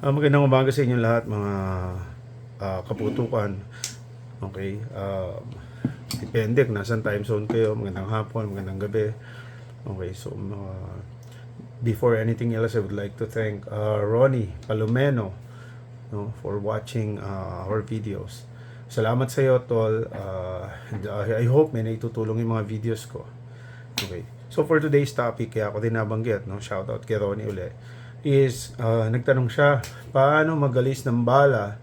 Ah, magandang umaga sa inyo lahat mga ah, kaputukan. Okay. Um, depende kung nasan time zone kayo. Magandang hapon, magandang gabi. Okay. So, uh, before anything else, I would like to thank uh, Ronnie Palomeno no, for watching uh, our videos. Salamat sa iyo, Tol. Uh, uh, I hope may naitutulong yung mga videos ko. Okay. So for today's topic, kaya ako din nabanggit, no? shout out kay Ronnie uli, is uh, nagtanong siya, paano magalis ng bala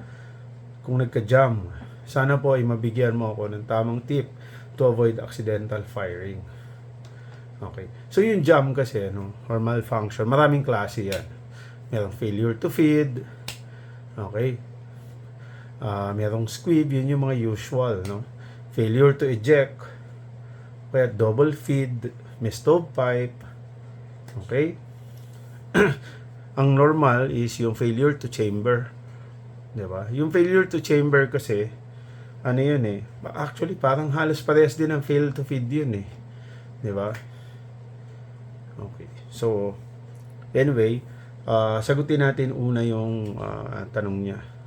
kung nagka-jam? Sana po ay mabigyan mo ako ng tamang tip to avoid accidental firing. Okay. So yung jam kasi, no, or malfunction, maraming klase yan. Merong failure to feed, okay, Ah, merong squib, yun yung mga usual, no? Failure to eject, kaya double feed, may stovepipe, okay? Ang normal is yung failure to chamber, di ba? Yung failure to chamber kasi, ano yun eh, actually parang halos parehas din ang fail to feed yun eh, di ba? Okay, so, anyway, ah, sagutin natin una yung ah, tanong niya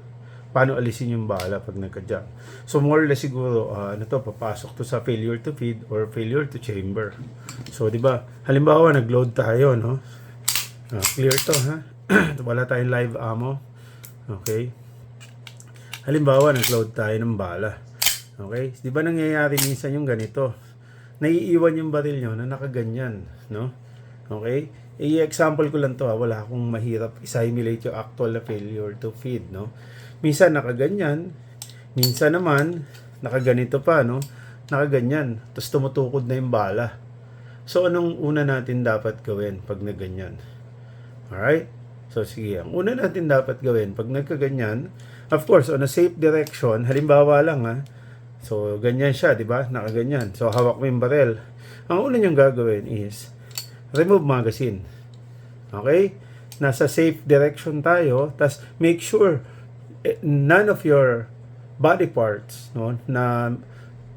paano alisin yung bala pag nagka-jam. So more or less siguro uh, ano to papasok to sa failure to feed or failure to chamber. So 'di ba? Halimbawa nag-load tayo, no? Ah, clear to ha. Wala tayong live ammo. Okay? Halimbawa nag-load tayo ng bala. Okay? 'Di ba nangyayari minsan yung ganito? Naiiwan yung baril nyo na nakaganyan, no? Okay? I-example ko lang to ha, wala akong mahirap i-simulate yung actual na failure to feed, no? Minsan nakaganyan, minsan naman nakaganito pa, no? Nakaganyan, tapos tumutukod na yung bala. So, anong una natin dapat gawin pag naganyan? Alright? So, sige. Ang una natin dapat gawin pag nagkaganyan, of course, on a safe direction, halimbawa lang ha, so, ganyan siya, di ba? Nakaganyan. So, hawak mo yung barrel. Ang una niyong gagawin is, remove magazine. Okay? Nasa safe direction tayo, tas make sure eh, none of your body parts no, na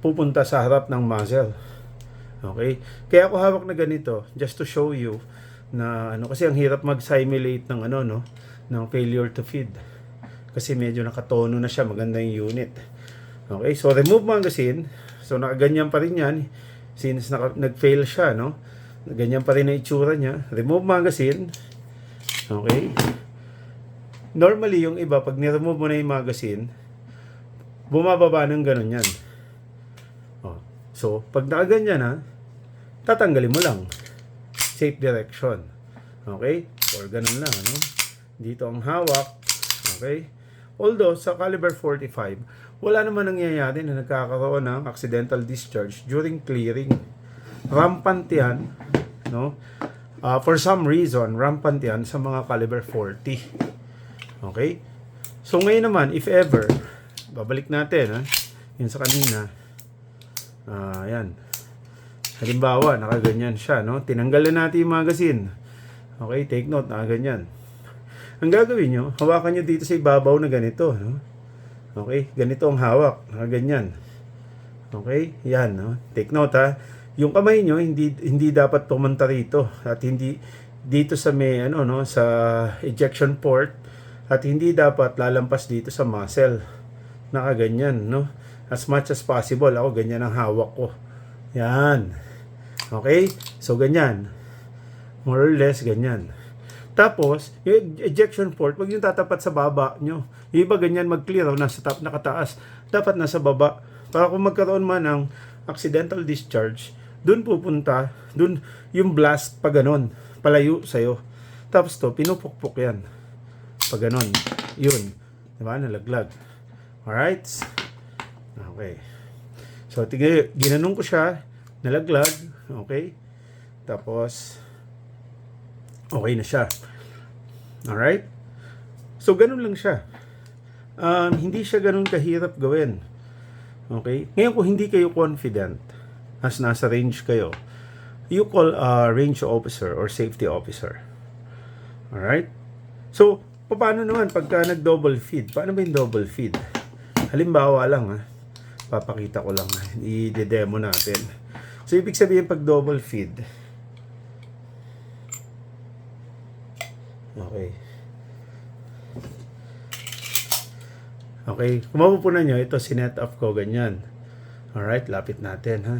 pupunta sa harap ng muzzle. Okay? Kaya ako hawak na ganito just to show you na ano kasi ang hirap mag-simulate ng ano no ng failure to feed. Kasi medyo nakatono na siya, maganda yung unit. Okay? So remove magazine. So nakaganyan pa rin 'yan since naka, nag-fail siya, no? Ganyan pa rin ang itsura niya. Remove magazine. Okay? Normally, yung iba, pag niremove mo na yung magazine, bumababa ng ganun yan. Oh. So, pag nakaganyan ha, tatanggalin mo lang. Safe direction. Okay? Or ganun lang, ano? Dito ang hawak. Okay? Although, sa caliber 45, wala naman nangyayari na nagkakaroon ng accidental discharge during clearing. Rampant yan, no? Ah, for some reason, rampant yan sa mga caliber 40. Okay? So ngayon naman, if ever, babalik natin, ha? Yun sa kanina. Ah, yan. Halimbawa, nakaganyan siya, no? Tinanggal na natin yung magazine. Okay, take note, nakaganyan. Ang gagawin nyo, hawakan nyo dito sa ibabaw na ganito, no? Okay, ganito ang hawak, nakaganyan. Okay, yan, no? Take note, ha? Yung kamay nyo, hindi, hindi dapat pumunta rito. At hindi, dito sa may, ano, no? Sa ejection port, at hindi dapat lalampas dito sa muscle. Nakaganyan, no? As much as possible, ako ganyan ang hawak ko. Yan. Okay? So, ganyan. More or less, ganyan. Tapos, yung ejection port, wag yung tatapat sa baba nyo. Yung iba ganyan mag-clear, oh, nasa top, nakataas. Dapat nasa baba. Para kung magkaroon man ng accidental discharge, dun pupunta, dun yung blast pa ganon, palayo sa'yo. Tapos to, pinupukpok yan. Pag ganon. Yun. Diba? Nalaglag. Alright? Okay. So, tigay, ginanong ko siya. Nalaglag. Okay? Tapos, okay na siya. Alright? So, ganun lang siya. Um, hindi siya ganun kahirap gawin. Okay? Ngayon, kung hindi kayo confident, as nasa range kayo, you call a range officer or safety officer. Alright? So, paano naman pagka nag-double feed? Paano ba yung double feed? Halimbawa lang ha, papakita ko lang, i-demo natin. So, ibig sabihin pag double feed, okay. Okay, kung mapupunan nyo, ito sinet up ko ganyan. Alright, lapit natin ha.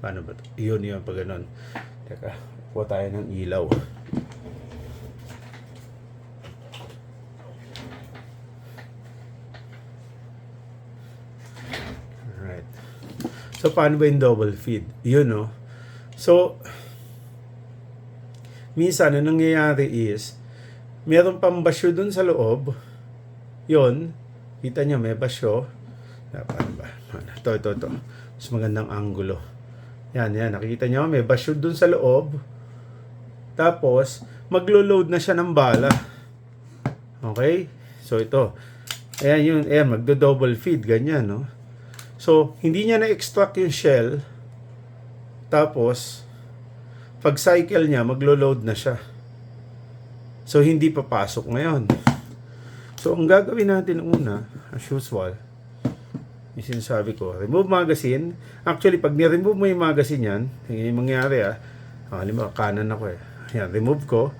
Paano ba? Yun yun, pag ganun. Teka, kuha tayo ng ilaw. Alright. So, paano ba yung double feed? Yun, no? So, minsan, ang nangyayari is, meron pang basyo dun sa loob. Yun, kita nyo, may basyo. Ah, Paano ba? Ano? Ito, ito, ito. Mas magandang angulo. Yan, yan. Nakikita nyo, may basyo dun sa loob. Tapos, maglo-load na siya ng bala. Okay? So, ito. Ayan yun. Ayan, magdo-double feed. Ganyan, no? So, hindi niya na-extract yung shell. Tapos, pag cycle niya, maglo-load na siya. So, hindi papasok ngayon. So, ang gagawin natin una, as usual, yung sinasabi ko, remove magazine. Actually, pag ni-remove mo yung magazine yan, yung mangyari ah, ah halimbawa, kanan ako eh. Yan, remove ko,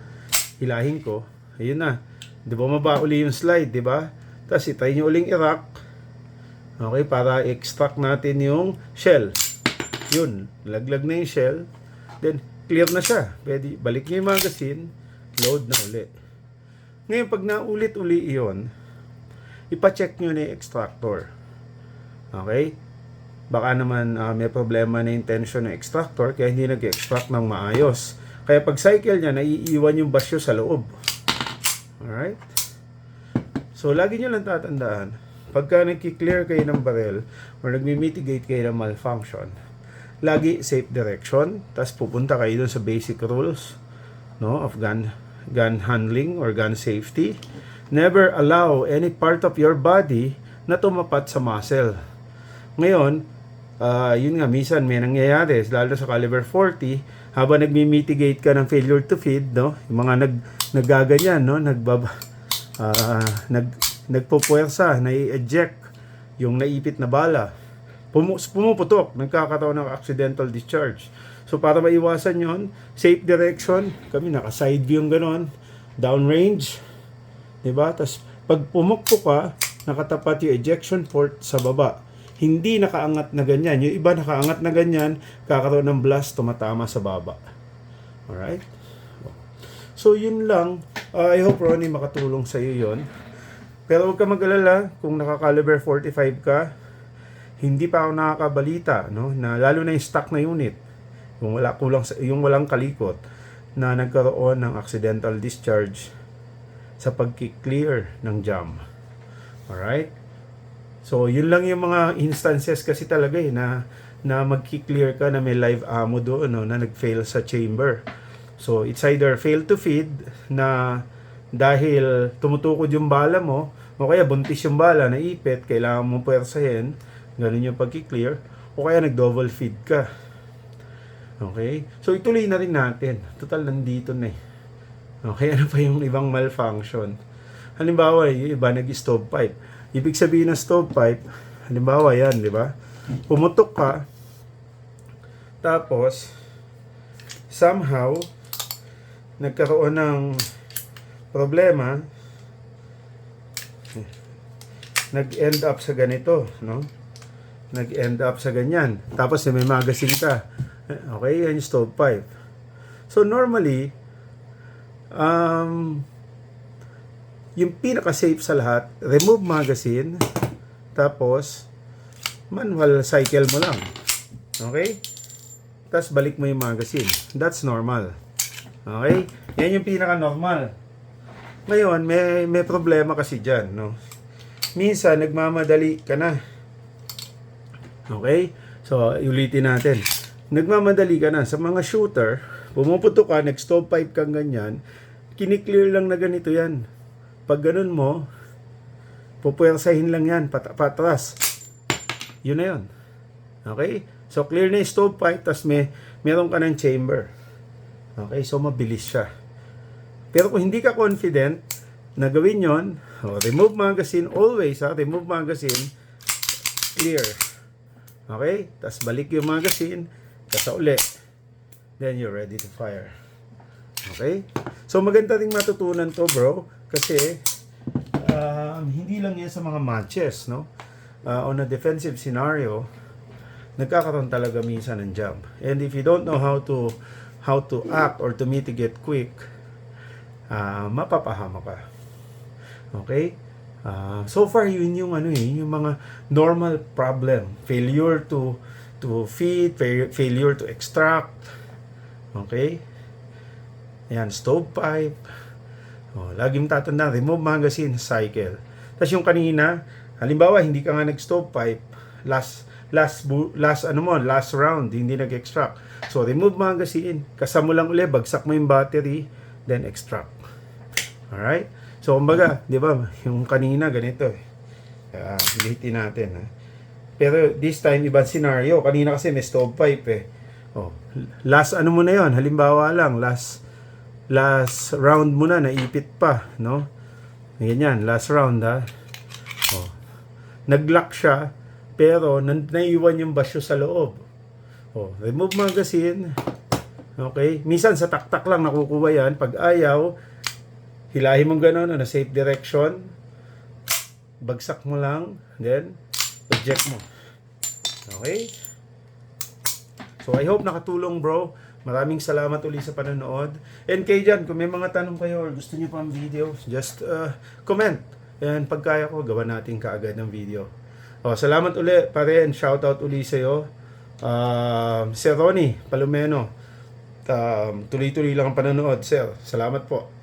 hilahin ko, ayun na. Di ba maba yung slide, di ba? Tapos, itry nyo uling i-rock. Okay, para extract natin yung shell. Yun, laglag na yung shell. Then, clear na siya. Pwede, balik nyo yung magazine, load na uli. Ngayon, pag naulit-uli iyon, ipacheck nyo na yung extractor. Okay? Baka naman ah, may problema na yung tension ng extractor kaya hindi nag-extract ng maayos. Kaya pag cycle niya, naiiwan yung basyo sa loob. Alright? So, lagi nyo lang tatandaan, pagka nagki-clear kayo ng barrel or nagmi-mitigate kayo ng malfunction, lagi safe direction, tapos pupunta kayo dun sa basic rules no, of gun, gun handling or gun safety. Never allow any part of your body na tumapat sa muscle. Ngayon, ah, yun nga, minsan may nangyayari, lalo sa caliber 40, habang nagmi-mitigate ka ng failure to feed, no, yung mga nag, naggaganyan, no, nagbab, ah, nag, nagpupuwersa, nai-eject yung naipit na bala. Pumu- pumuputok, nagkakaroon ng accidental discharge. So, para maiwasan yon safe direction, kami naka-side view yung ganon, downrange, Diba? Tapos, pag pumukpo ka, nakatapat yung ejection port sa baba. Hindi nakaangat na ganyan. Yung iba nakaangat na ganyan, kakaroon ng blast, tumatama sa baba. Alright? So, yun lang. Uh, I hope, Ronnie, makatulong sa iyo yun. Pero huwag ka mag-alala, kung naka-caliber 45 ka, hindi pa ako nakakabalita, no? Na lalo na yung stock na unit, yung wala kulang yung walang kalikot na nagkaroon ng accidental discharge sa pagki-clear ng jam. Alright? So, yun lang yung mga instances kasi talaga eh, na, na magki-clear ka na may live ammo doon, no, na nag-fail sa chamber. So, it's either fail to feed na dahil tumutukod yung bala mo, o kaya buntis yung bala, naipit, kailangan mo puwersahin, ganun yung pagki-clear, o kaya nag-double feed ka. Okay? So, ituloy na rin natin. Total, nandito na eh. Okay, ano pa yung ibang malfunction? Halimbawa, yung iba nag-stovepipe. Ibig sabihin ng stovepipe, halimbawa yan, di ba? Pumutok ka, tapos, somehow, nagkaroon ng problema, nag-end up sa ganito, no? Nag-end up sa ganyan. Tapos, may magazine ka. Okay, yan yung stovepipe. So, normally, um, yung pinaka-safe sa lahat, remove magazine, tapos, manual cycle mo lang. Okay? Tapos, balik mo yung magazine. That's normal. Okay? Yan yung pinaka-normal. Ngayon, may, may problema kasi dyan, no? Minsan, nagmamadali ka na. Okay? So, ulitin natin. Nagmamadali ka na. Sa mga shooter, pumuputok ka, nag-stovepipe kang ganyan, kiniklear lang na ganito yan. Pag ganun mo, pupuwersahin lang yan, pat patras. Yun na yun. Okay? So, clear na yung stovepipe, tas may, meron ka ng chamber. Okay? So, mabilis siya. Pero kung hindi ka confident na gawin yon, oh, remove magazine, always ha, remove magazine, clear. Okay? Tas balik yung magazine, tas uli. Then you're ready to fire. Okay? So maganda ring matutunan to bro kasi um, hindi lang yan sa mga matches, no? Uh, on a defensive scenario, nagkakaroon talaga minsan ng jump. And if you don't know how to how to act or to mitigate quick, ah mapapahama ka. Okay? Ah, so far yun yung ano eh, yung mga normal problem, failure to to feed, fa- failure to extract. Okay? Ayan, stovepipe. Oh, laging tatanda, remove magazine, cycle. Tapos yung kanina, halimbawa hindi ka nga nag-stovepipe, last last last ano mo, last round hindi nag-extract. So remove magazine, kasama mo lang uli, bagsak mo yung battery, then extract. Alright? So kumbaga, 'di ba, yung kanina ganito eh. Uh, lihitin natin ha. Pero this time ibang scenario, kanina kasi may stovepipe eh. Oh, last ano mo na 'yon, halimbawa lang last last round mo na naipit pa, no? Ganyan, last round ha. Oh. Nag-lock siya, pero nan- naiwan yung basyo sa loob. Oh, remove magazine. Okay? Minsan sa taktak lang nakukuha yan. Pag ayaw, hilahin mo gano'n, na safe direction. Bagsak mo lang. Then, eject mo. Okay? So, I hope nakatulong bro. Maraming salamat uli sa panonood. And kayo dyan, kung may mga tanong kayo or gusto nyo pang video, just uh, comment. And pagkaya ko, gawa natin kaagad ng video. Oh, salamat uli, pare, and shoutout uli sa'yo. Uh, Sir Ronnie Palomeno. Um, tuloy-tuloy lang ang panonood, sir. Salamat po.